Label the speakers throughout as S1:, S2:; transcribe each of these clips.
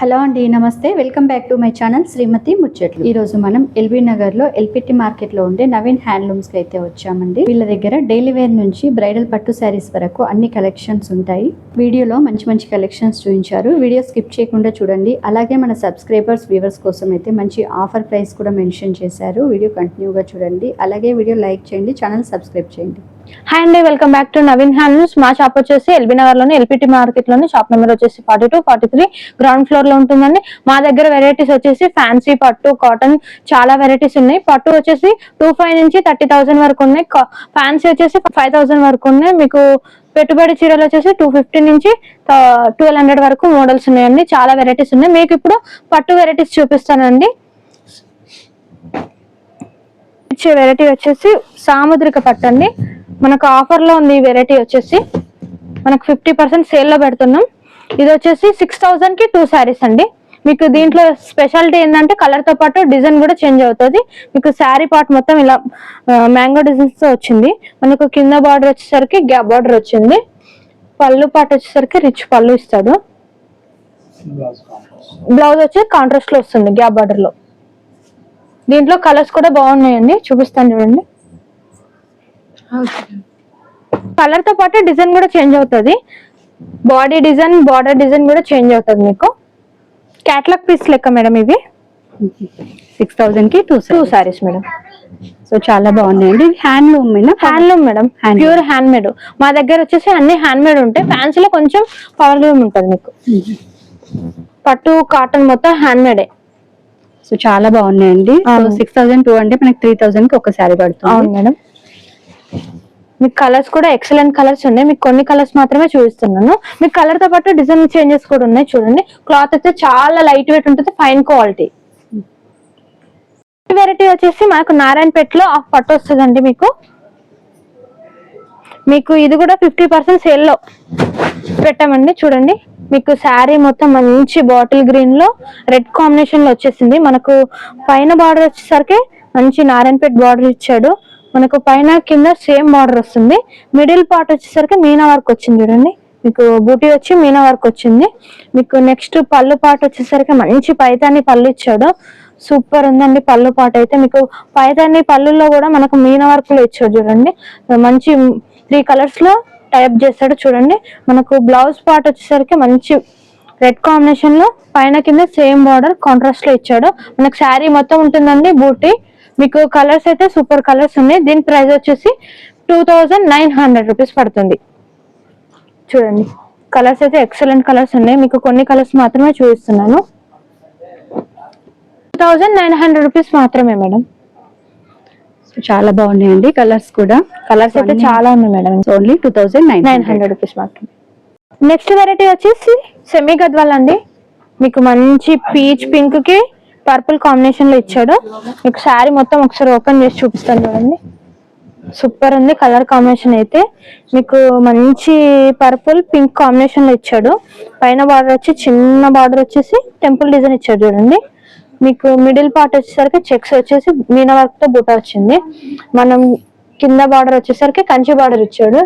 S1: Hello అండి నమస్తే. Welcome back to my channel Srimathi Muchatlu. ఈరోజు మనం ఎల్బీ నగర్లో ఎల్పిటి మార్కెట్లో ఉండే నవీన్ హ్యాండ్లూమ్స్కి అయితే వచ్చామండి. వీళ్ళ దగ్గర డైలీ వేర్ నుంచి బ్రైడల్ పట్టు శారీస్ వరకు అన్ని కలెక్షన్స్ ఉంటాయి. వీడియోలో మంచి మంచి కలెక్షన్స్ చూపించారు. వీడియో స్కిప్ చేయకుండా చూడండి. అలాగే మన సబ్స్క్రైబర్స్ వ్యూవర్స్ కోసం అయితే మంచి ఆఫర్ ప్రైస్ కూడా మెన్షన్ చేశారు. వీడియో కంటిన్యూగా చూడండి. అలాగే వీడియో లైక్ చేయండి ఛానల్ సబ్స్క్రైబ్ చేయండి.
S2: హాయ్ అండి welcome back to Naveen handlooms మా షాప్ వచ్చేసి ఎల్బీ నగర్లోని ఎల్పిటి మార్కెట్లోని షాప్ నెంబర్ వచ్చేసి forty two forty three ground ఫ్లోర్లో ఉంటుందండి. మా దగ్గర వెరైటీస్ వచ్చేసి ఫ్యాన్సీ పట్టు కాటన్ చాలా వెరైటీస్ ఉన్నాయి. పట్టు వచ్చేసి టూ ఫైవ్ నుంచి థర్టీ థౌసండ్ వరకు ఉన్నాయి. ఫ్యాన్సీ వచ్చేసి ఫైవ్ థౌసండ్ వరకు ఉన్నాయి. మీకు పెట్టుబడి చీరలు వచ్చేసి టూ ఫిఫ్టీ నుంచి ట్వెల్వ్ హండ్రెడ్ వరకు మోడల్స్ ఉన్నాయండి. చాలా వెరైటీస్ ఉన్నాయి. మీకు ఇప్పుడు పట్టు వెరైటీస్ చూపిస్తానండి. ఇచ్చే వెరైటీ వచ్చేసి సాముద్రిక పట్టు అండి. మనకు ఆఫర్లో ఉంది ఈ వెరైటీ వచ్చేసి. మనకు ఫిఫ్టీ పర్సెంట్ సేల్లో పెడుతున్నాం. ఇది వచ్చేసి సిక్స్ థౌజండ్కి టూ శారీస్ అండి. మీకు దీంట్లో స్పెషాలిటీ ఏంటంటే కలర్తో పాటు డిజైన్ కూడా చేంజ్ అవుతుంది. మీకు శారీ పార్ట్ మొత్తం ఇలా మ్యాంగో డిజైన్స్తో వచ్చింది. మనకు కింద బార్డర్ వచ్చేసరికి గ్యాప్ బార్డర్ వచ్చింది. పళ్ళు పార్ట్ వచ్చేసరికి రిచ్ పళ్ళు ఇస్తాడు. బ్లౌజ్ వచ్చి కాంట్రాస్ట్లో వస్తుంది గ్యాప్ బార్డర్లో. దీంట్లో కలర్స్ కూడా బాగున్నాయండి. చూపిస్తాను చూడండి. కలర్తో పాటు డిజైన్ కూడా చేంజ్ అవుతుంది. బాడీ డిజైన్ బార్డర్ డిజైన్ కూడా చేంజ్ అవుతుంది మీకు. క్యాట్లాగ్ పీస్ లెక్క మేడం ఇవి?
S1: Six థౌసండ్కి two
S2: two sarees madam.
S1: So చాలా బాగున్నాయండి. Handloom
S2: handloom madam. Pure handmade మా దగ్గర వచ్చేసి అన్ని హ్యాండ్ మేడ్ ఉంటాయి ఫ్యాన్సీలో కొంచెం పవర్ లూమ్ ఉంటుంది మీకు. పట్టు కాటన్ మొత్తం హ్యాండ్ మేడే
S1: సో చాలా బాగున్నాయండి. సిక్స్ థౌసండ్ టూ అంటే మనకి త్రీ థౌసండ్కి ఒక శారీ
S2: అవును
S1: పడుతుంది
S2: మేడం. మీకు కలర్స్ కూడా ఎక్సలెంట్ కలర్స్ ఉన్నాయి. మీకు కొన్ని కలర్స్ మాత్రమే చూపిస్తున్నాను. మీకు కలర్తో పాటు డిజైన్ చేంజెస్ కూడా ఉన్నాయి చూడండి. క్లాత్ అయితే చాలా లైట్ వెయిట్ ఉంటుంది ఫైన్ క్వాలిటీ వెరైటీ వచ్చేసి మనకు నారాయణపేటలో ఆఫ్ పట్టు వస్తుందండి మీకు. మీకు ఇది కూడా ఫిఫ్టీ పర్సెంట్ సేల్లో పెట్టామండి చూడండి. మీకు శారీ మొత్తం మంచి బాటిల్ గ్రీన్లో రెడ్ కాంబినేషన్లో వచ్చేసింది. మనకు పైన బార్డర్ వచ్చేసరికి మంచి నారాయణపేట బార్డర్ ఇచ్చాడు. మనకు పైన కింద సేమ్ బార్డర్ వస్తుంది. మిడిల్ పార్ట్ వచ్చేసరికి మీనా వర్క్ వచ్చింది చూడండి. మీకు బూటీ వచ్చి మీనా వర్క్ వచ్చింది. మీకు నెక్స్ట్ పళ్ళు పాట వచ్చేసరికి మంచి పైతాని పళ్ళు ఇచ్చాడు. సూపర్ ఉందండి పళ్ళు పాట అయితే. మీకు పైతాని పళ్ళుల్లో కూడా మనకు మీనా వర్క్లో ఇచ్చాడు చూడండి. మంచి త్రీ కలర్స్లో టైప్ చేస్తాడు చూడండి. మనకు బ్లౌజ్ పార్ట్ వచ్చేసరికి మంచి రెడ్ కాంబినేషన్లో పైన కింద సేమ్ బార్డర్ కాంట్రాస్ట్లో ఇచ్చాడు. మనకు శారీ మొత్తం ఉంటుందండి బూటీ. మీకు కలర్స్ అయితే సూపర్ కలర్స్ ఉన్నాయి. దీని ప్రైస్ వచ్చేసి two thousand nine hundred rupees పడుతుంది. చూడండి. కలర్స్ అయితే ఎక్సలెంట్ కలర్స్ ఉన్నాయి. మీకు కొన్ని కలర్స్ మాత్రమే చూపిస్తున్నాను. Two thousand nine hundred rupees మాత్రమే మేడం
S1: చాలా బాగున్నాయండి కలర్స్ కూడా.
S2: కలర్స్ అయితే చాలా ఉన్నాయి madam
S1: only two thousand nine
S2: nine hundred rupees మాత్రమే. నెక్స్ట్ వెరైటీ వచ్చేసి సెమీ గద్వాల్ అండి. మీకు మంచి పీచ్ పింక్కి పర్పుల్ కాంబినేషన్లో ఇచ్చాడు. మీకు శారీ మొత్తం ఒకసారి ఓపెన్ చేసి చూపిస్తాను చూడండి. సూపర్ ఉంది కలర్ కాంబినేషన్ అయితే. మీకు మంచి పర్పుల్ పింక్ కాంబినేషన్లో ఇచ్చాడు. పైన బార్డర్ వచ్చి చిన్న బార్డర్ వచ్చేసి టెంపుల్ డిజైన్ ఇచ్చాడు చూడండి. మీకు మిడిల్ పార్ట్ వచ్చేసరికి చెక్స్ వచ్చేసి మీనా వర్క్తో బుట్ట వచ్చింది. మనం కింద బార్డర్ వచ్చేసరికి కంచి బార్డర్ ఇచ్చాడు.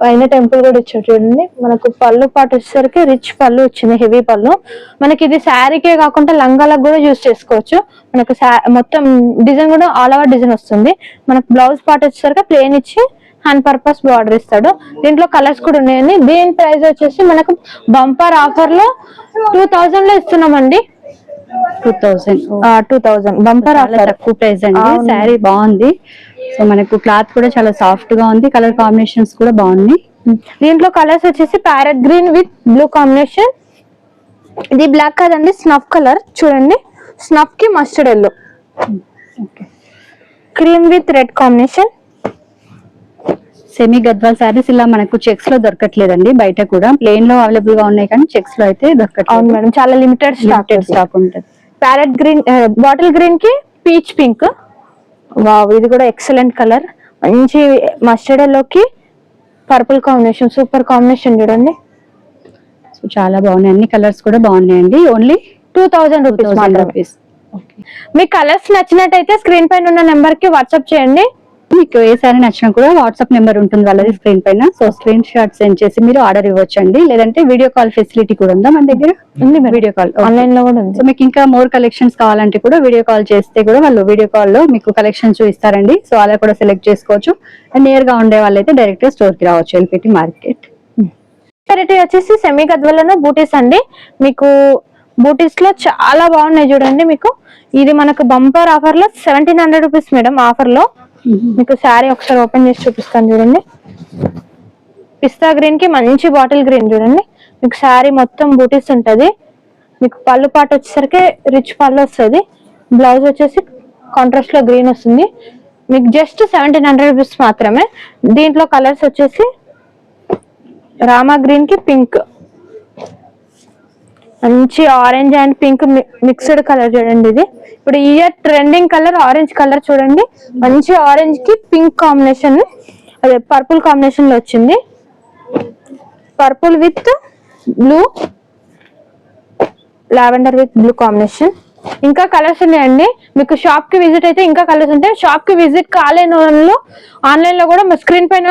S2: పైన టెంపుల్ కూడా ఇచ్చారు చూడండి. మనకు పళ్ళు పాటు వచ్చేసరికి రిచ్ పళ్ళు వచ్చింది హెవీ పళ్ళు. మనకి ఇది శారీకే కాకుండా లంగాలకు కూడా యూజ్ చేసుకోవచ్చు. మనకు మొత్తం డిజైన్ కూడా ఆల్ ఓవర్ డిజైన్ వస్తుంది. మనకు బ్లౌజ్ పార్ట్ వచ్చేసరికి ప్లేన్ ఇచ్చి హ్యాండ్ పర్పస్ బార్డర్ ఇస్తాడు. దీంట్లో కలర్స్ కూడా ఉన్నాయండి. దీని ప్రైస్ వచ్చేసి మనకు బంపర్ ఆఫర్లో టూ థౌజండ్లో ఇస్తున్నామండి.
S1: Two thousand
S2: two thousand bumper
S1: చాలా
S2: ఆఫర్
S1: తక్కువ ప్రైస్ అండి.
S2: అవును.
S1: శారీ బాగుంది. సో మనకు క్లాత్ కూడా చాలా సాఫ్ట్గా ఉంది. కలర్ కాంబినేషన్స్ కూడా బాగున్నాయి.
S2: దీంట్లో కలర్స్ వచ్చేసి parrot green with blue combination ఇది బ్లాక్ కదండి స్నఫ్ కలర్ చూడండి. స్నఫ్కి mustard yellow cream with red combination
S1: semi Gadwal sarees ఇలా మనకు చెక్స్లో దొరకట్లేదండి. బయట కూడా. ప్లేన్లో అవైలబుల్గా ఉన్నాయి కానీ చెక్స్లో అయితే దొరకట్లేదు.
S2: మేడం చాలా లిమిటెడ్ స్టాక్
S1: లిమిటెడ్ స్టాక్ ఉంటుంది.
S2: ప్యారెట్ గ్రీన్ బాటిల్ గ్రీన్కి పీచ్ పింక్. వావ్ ఇది కూడా ఎక్సలెంట్ కలర్. మంచి మస్టర్డ్ ఎల్లోకి పర్పుల్ కాంబినేషన్ సూపర్ కాంబినేషన్ చూడండి.
S1: సో చాలా బాగున్నాయి. అన్ని కలర్స్ కూడా బాగున్నాయండి. ఓన్లీ
S2: టూ థౌజండ్ రూపీస్ మాత్రమే.
S1: రూపీస్.
S2: మీ కలర్స్ నచ్చినట్టయితే స్క్రీన్ పైన ఉన్న నెంబర్కి వాట్సాప్ చేయండి.
S1: మీకు ఏ సారీ నచ్చినా కూడా వాట్సాప్ నెంబర్ ఉంటుంది వాళ్ళది స్క్రీన్ పైన. సో స్క్రీన్ షాట్ సెండ్ చేసి మీరు ఆర్డర్ ఇవ్వచ్చండి. లేదంటే వీడియో కాల్ ఫెసిలిటీ కూడా ఉందా మన దగ్గర?
S2: ఉంది
S1: వీడియో కాల్.
S2: ఆన్లైన్లో కూడా ఉంది.
S1: సో మీకు ఇంకా మోర్ కలెక్షన్స్ కావాలంటే కూడా వీడియో కాల్ చేస్తే కూడా వాళ్ళు వీడియో కాల్లో మీకు కలెక్షన్ చూపిస్తారండి. సో అలా కూడా సెలెక్ట్ చేసుకోవచ్చు. అండ్ నియర్గా ఉండే వాళ్ళైతే డైరెక్ట్గా స్టోర్కి రావచ్చు ఎల్పిటి మార్కెట్.
S2: వెరైటీ వచ్చేసి సెమీ గద్వెలలో బూటీస్ అండి. మీకు బూటీస్లో చాలా బాగున్నాయి చూడండి మీకు. ఇది మనకు బంపర్ ఆఫర్లో సెవెంటీన్ హండ్రెడ్ రూపీస్ మేడం ఆఫర్లో మీకు శారీ ఒకసారి ఓపెన్ చేసి చూపిస్తాను చూడండి. పిస్తా గ్రీన్కి మంచి బాటిల్ గ్రీన్ చూడండి. మీకు శారీ మొత్తం బూటీస్ ఉంటుంది. మీకు పళ్ళు పాట వచ్చేసరికి రిచ్ పళ్ళు వస్తుంది. బ్లౌజ్ వచ్చేసి కాంట్రాస్ట్లో గ్రీన్ వస్తుంది. మీకు జస్ట్ సెవెంటీన్ హండ్రెడ్ రూపీస్ మాత్రమే. దీంట్లో కలర్స్ వచ్చేసి రామా గ్రీన్కి పింక్ మంచి orange and pink mixed colour చూడండి ఇది. ఇప్పుడు year trending colour orange colour చూడండి. మంచి ఆరెంజ్కి పింక్ కాంబినేషన్ అదే పర్పుల్ కాంబినేషన్లో వచ్చింది. Purple with blue lavender with blue combination ఇంకా కలర్స్ ఉన్నాయండి. మీకు షాప్కి విజిట్ అయితే ఇంకా కలర్స్ ఉంటాయి. షాప్కి విజిట్ కాలేని వాళ్ళు ఆన్లైన్లో కూడా మా స్క్రీన్ పైన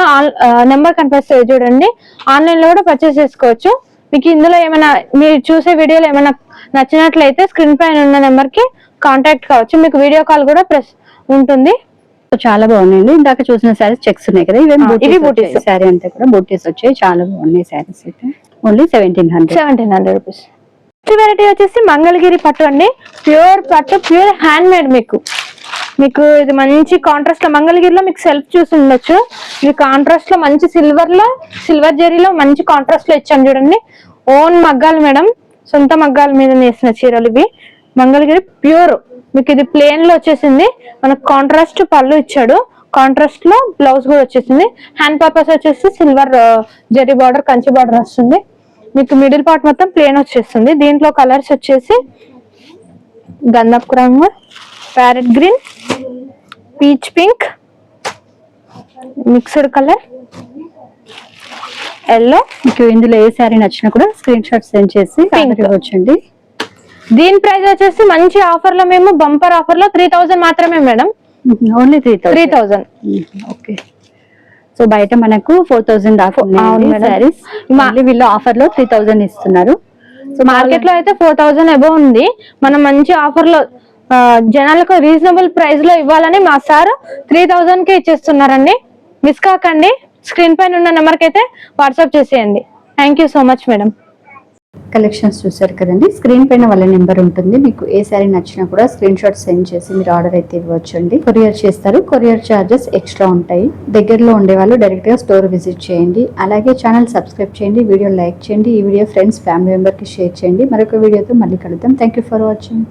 S2: నెంబర్ కనిపిస్తుంది చూడండి. ఆన్లైన్లో కూడా పర్చేస్ చేసుకోవచ్చు. మీకు ఇందులో ఏమైనా మీరు చూసే వీడియోలు ఏమైనా నచ్చినట్లయితే స్క్రీన్ పైన ఉన్న నెంబర్కి కాంటాక్ట్ కావచ్చు. మీకు వీడియో కాల్ కూడా ప్రెస్ ఉంటుంది.
S1: చాలా బాగున్నాయండి. ఇందాక చూసిన శారీస్ చెక్స్ ఉన్నాయి కదా ఇవి. బూటీస్ శారీ అంతా కూడా బూటీస్ వచ్చాయి. చాలా బాగున్నాయి శారీస్ అయితే. Only seventeen hundred
S2: seventeen hundred rupees variety వచ్చేసి మంగళగిరి పట్టు అండి. ప్యూర్ పట్టు ప్యూర్ హ్యాండ్ మేడ్ మీకు. మీకు ఇది మంచి కాంట్రాస్ట్లో మంగళగిరిలో మీకు సెల్ఫ్ చూసి ఉండొచ్చు. ఇది కాంట్రాస్ట్లో మంచి సిల్వర్లో సిల్వర్ జరీలో మంచి కాంట్రాస్ట్లో ఇచ్చాను చూడండి. ఓన్ మగ్గాలు మేడం. సొంత మగ్గాల మీద నేసిన చీరలు ఇవి. మంగళగిరి ప్యూర్ మీకు ఇది ప్లేన్లో వచ్చేసింది. మనకు కాంట్రాస్ట్ పళ్ళు ఇచ్చాడు. కాంట్రాస్ట్లో బ్లౌజ్ కూడా వచ్చేసింది. హ్యాండ్ పర్పస్ వచ్చేసి silver zari border Kanchi border వస్తుంది. మీకు మిడిల్ పార్ట్ మొత్తం ప్లేన్ వచ్చేస్తుంది. దీంట్లో కలర్స్ వచ్చేసి గంధపు రంగు parrot green peach pink mixed colour yellow.
S1: మీకు ఇందులో ఏ శారీ నచ్చినా కూడా స్క్రీన్ షాట్ సెండ్ చేసి ఇవ్వచ్చండి
S2: దీని ప్రైస్ వచ్చేసి మంచి ఆఫర్లో మేము బంపర్ ఆఫర్లో త్రీ థౌసండ్ మాత్రమే madam.
S1: Only three
S2: three
S1: thousand okay. So బయట మనకు ఫోర్ థౌసండ్ దాకా. శారీస్. వీళ్ళు ఆఫర్లో త్రీ థౌసండ్ ఇస్తున్నారు.
S2: సో మార్కెట్లో అయితే ఫోర్ థౌసండ్ అబౌవ్ ఉంది. మనం మంచి ఆఫర్లో జనాలకు రీజనబుల్ ప్రైస్లో ఇవ్వాలని మా సార్ త్రీ థౌజండ్కి ఇచ్చేస్తున్నారండి. మిస్ కాకండి. స్క్రీన్ పైన ఉన్న నెంబర్కి అయితే వాట్సాప్ చేసేయండి. Thank you so much madam
S1: collections చూసారు కదండి. స్క్రీన్ పైన వాళ్ళ నెంబర్ ఉంటుంది. మీకు ఏ శారీ నచ్చినా కూడా స్క్రీన్ షాట్ సెండ్ చేసి మీరు ఆర్డర్ అయితే ఇవ్వచ్చు అండి కొరియర్ చేస్తారు. కొరియర్ చార్జెస్ ఎక్స్ట్రా ఉంటాయి. దగ్గరలో ఉండే వాళ్ళు డైరెక్ట్గా స్టోర్ విజిట్ చేయండి. అలాగే ఛానల్ సబ్స్క్రైబ్ చేయండి. వీడియో లైక్ చేయండి. ఈ వీడియో ఫ్రెండ్స్ ఫ్యామిలీ మెంబర్కి షేర్ చేయండి. మరొక వీడియోతో మళ్ళీ కలుద్దాం. Thank you for watching